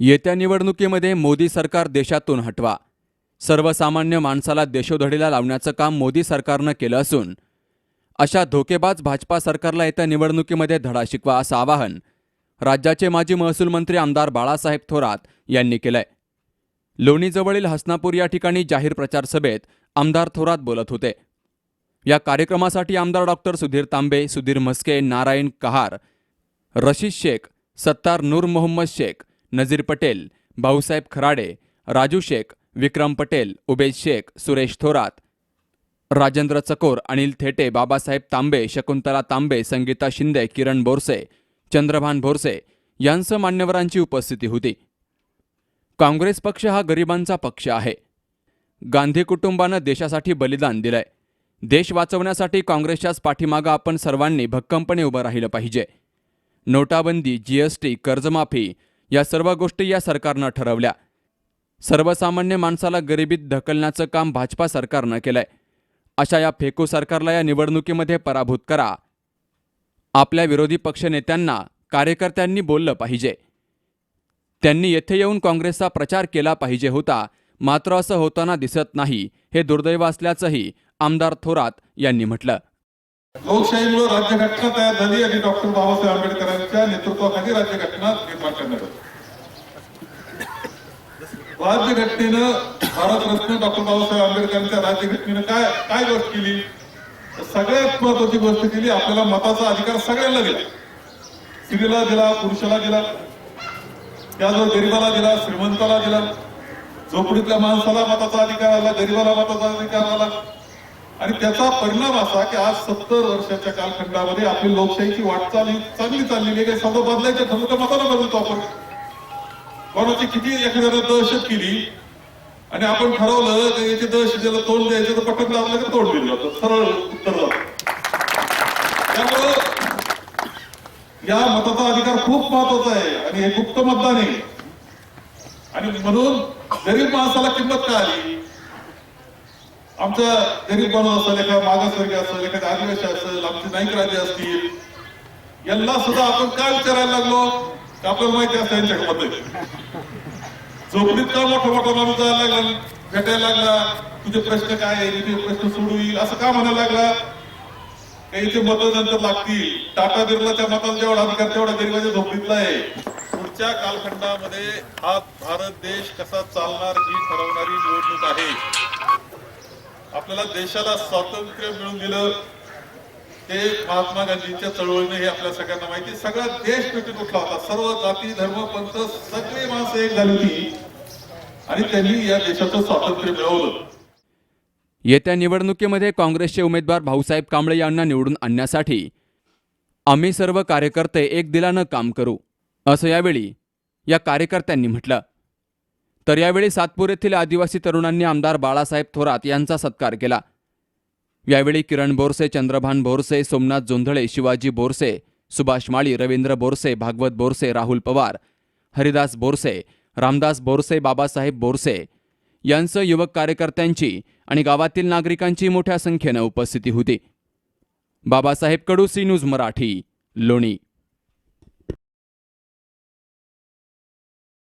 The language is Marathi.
येत्या निवडणुकीमध्ये मोदी सरकार देशातून हटवा. सर्वसामान्य माणसाला देशोधडीला लावण्याचं काम मोदी सरकारनं केलं असून अशा धोकेबाज भाजपा सरकारला येत्या निवडणुकीमध्ये धडा शिकवा असं आवाहन राज्याचे माजी महसूल मंत्री आमदार बाळासाहेब थोरात यांनी केलंय. लोणीजवळील हसनापूर या ठिकाणी जाहीर प्रचार सभेत आमदार थोरात बोलत होते. या कार्यक्रमासाठी आमदार डॉक्टर सुधीर तांबे सुधीर म्हस्के नारायण कहार रशीद शेख सत्तार नूर मोहम्मद शेख नजीर पटेल भाऊसाहेब खराडे राजू शेख विक्रम पटेल उबेद शेख सुरेश थोरात राजेंद्र चकोर अनिल थेटे बाबासाहेब तांबे शकुंतला तांबे संगीता शिंदे किरण बोरसे चंद्रभान भोरसे यांसह मान्यवरांची उपस्थिती होती. काँग्रेस पक्ष हा गरिबांचा पक्ष आहे. गांधी कुटुंबानं देशासाठी बलिदान दिलंय. देश वाचवण्यासाठी काँग्रेसच्याच पाठीमागं आपण सर्वांनी भक्कमपणे उभं राहिलं पाहिजे. नोटाबंदी जीएसटी कर्जमाफी या सर्व गोष्टी या सरकारनं ठरवल्या. सर्वसामान्य माणसाला गरिबीत ढकलण्याचं काम भाजपा सरकारनं केलंय. अशा या फेकू सरकारला या निवडणुकीमध्ये पराभूत करा. आपल्या विरोधी पक्षनेत्यांना कार्यकर्त्यांनी बोललं पाहिजे. त्यांनी येथे येऊन काँग्रेसचा प्रचार केला पाहिजे होता मात्र असं होताना दिसत नाही हे दुर्दैव असल्याचंही आमदार थोरात यांनी म्हटलं. लोकशाहीमुळे राज्यघटना तयार झाली आणि डॉक्टर बाबासाहेब आंबेडकरांच्या नेतृत्वाखाली राज्यघटना निर्माण करण्यात राज्यघटनेनं भारतरत्न डॉक्टर बाबासाहेब आंबेडकरांच्या राज्यघटनेनं काय काय गोष्ट केली? सगळ्यात महत्वाची गोष्ट केली आपल्याला मताचा अधिकार सगळ्यांना दिला. स्त्रीला दिला पुरुषाला दिला त्याचबरोबर गरीबाला दिला श्रीमंताला दिला. झोपडीतल्या माणसाला मताचा अधिकार आला गरीबाला मताचा अधिकार आला. आणि त्याचा परिणाम असा की आज सत्तर वर्षाच्या कालखंडामध्ये आपली लोकशाहीची वाटचाल ही चांगली चाललेली आहे. काही सगळं बदलायचं ठरलं तर मताला बदलतो आपण. कोणाची किती एखाद्याला दहशत केली आणि आपण ठरवलं की याची ज्याला तोंड द्यायचं तर पटकन आपल्याला तोंड दिलं जातं. सरळ उत्तर जातं. त्यामुळं या मताचा अधिकार खूप महत्त्वाचा आहे आणि हे गुप्त मतदान आहे. आणि म्हणून गरीब माणसाला किंमत काय आली? आमचा गरीब माणूस असेल एखादा मागासवर्गीय असेल एखादा आदिवासी असेल आमचे नाईक राजे असतील यांना सुद्धा आपण काय विचारायला लागलो? आपल्याला माहिती असतं यांच्या मत झोपडीत का मोठा मोठा माणूस जायला लागला भेटायला लागला? तुझे प्रश्न काय आहे? तुझे प्रश्न सोडवी असं का म्हणायला लागला? काही मत नंतर लागतील. टाटा बिर्लाच्या मताला जेवढा अधिकार तेवढा गरीबाच्या झोपडीतला आहे. पुढच्या कालखंडामध्ये हा भारत देश कसा चालणार ही ठरवणारी निवडणूक आहे. आपल्याला देशाला स्वातंत्र्य मिळून दिलं. ते महात्मा गांधींच्या चळवळीने हे आपल्या सगळ्यांना माहिती सगळा देश पेटून उठला होता? सर्व जाती धर्म पंथ सगळी माणसं एक झाली होती. आणि त्यांनी या देशाचं स्वातंत्र्य मिळवलं. येत्या निवडणुकीमध्ये काँग्रेसचे उमेदवार भाऊसाहेब कांबळे यांना निवडून आणण्यासाठी आम्ही सर्व कार्यकर्ते एक दिलानं काम करू असं यावेळी या कार्यकर्त्यांनी म्हटलं. तर यावेळी सातपूर येथील आदिवासी तरुणांनी आमदार बाळासाहेब थोरात यांचा सत्कार केला. यावेळी किरण बोरसे चंद्रभान बोरसे सोमनाथ जोंधळे शिवाजी बोरसे सुभाष माळी रवींद्र बोरसे भागवत बोरसे राहुल पवार हरिदास बोरसे रामदास बोरसे बाबासाहेब बोरसे यांसह युवक कार्यकर्त्यांची आणि गावातील नागरिकांची मोठ्या संख्येनं उपस्थिती होती. Babasaheb Kadu C news Marathi Loni.